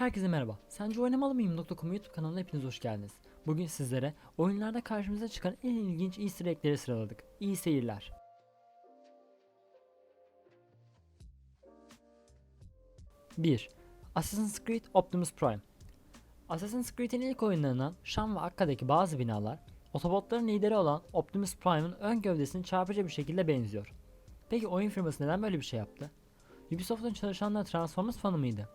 Herkese merhaba. Sence oynamalı mıyım.com YouTube kanalına hepiniz hoş geldiniz. Bugün sizlere oyunlarda karşımıza çıkan en ilginç easter egg'leri sıraladık. İyi seyirler. Bir, Assassin's Creed Optimus Prime Assassin's Creed'in ilk oyunlarından Şam ve Akka'daki bazı binalar, Otobotların lideri olan Optimus Prime'ın ön gövdesini çarpıcı bir şekilde benziyor. Peki oyun firması neden böyle bir şey yaptı? Ubisoft'un çalışanlar Transformers fanı mıydı?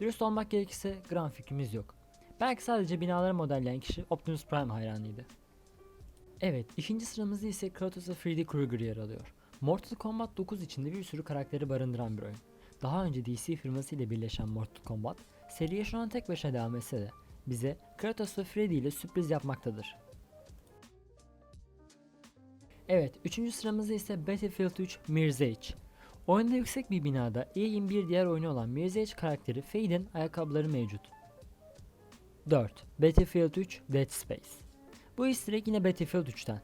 Dürüst olmak gerekirse gram fikrimiz yok. Belki sadece binaları modelleyen kişi Optimus Prime hayranıydı. Evet, ikinci sıramızda ise Kratos ve Freddy Krueger yer alıyor. Mortal Kombat 9 içinde bir sürü karakteri barındıran bir oyun. Daha önce DC firması ile birleşen Mortal Kombat, seriye şu an tek başına devam etse de bize Kratos ve Freddy ile sürpriz yapmaktadır. Evet, üçüncü sıramızda ise Battlefield 3 Mirror's. Oyunda yüksek bir binada E'in bir diğer oyunu olan Mirror's Edge karakteri Fade'in ayakkabıları mevcut. 4. Battlefield 3 Dead Space. Bu easter yine Battlefield 3'ten.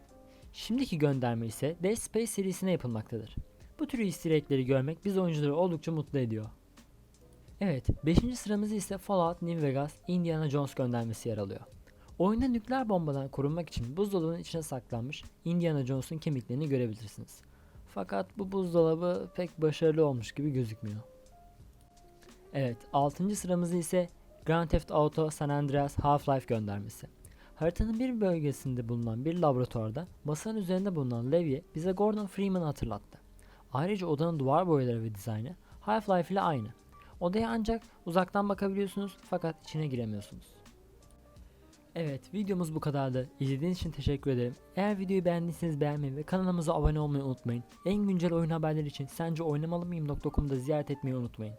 Şimdiki gönderme ise Dead Space serisine yapılmaktadır. Bu tür easter görmek biz oyuncuları oldukça mutlu ediyor. Evet, 5. sıramızda ise Fallout New Vegas Indiana Jones göndermesi yer alıyor. Oyunda nükleer bombadan korunmak için buzdolabının içine saklanmış Indiana Jones'un kemiklerini görebilirsiniz. Fakat bu buzdolabı pek başarılı olmuş gibi gözükmüyor. Evet, 6. sıramızda ise Grand Theft Auto San Andreas Half-Life göndermesi. Haritanın bir bölgesinde bulunan bir laboratuvarda masanın üzerinde bulunan levye bize Gordon Freeman'ı hatırlattı. Ayrıca odanın duvar boyaları ve dizaynı Half-Life ile aynı. Odaya ancak uzaktan bakabiliyorsunuz fakat içine giremiyorsunuz. Evet videomuz bu kadardı. İzlediğiniz için teşekkür ederim. Eğer videoyu beğendiyseniz beğenmeyi ve kanalımıza abone olmayı unutmayın. En güncel oyun haberleri için sence oynamalı mıyım.com'da ziyaret etmeyi unutmayın.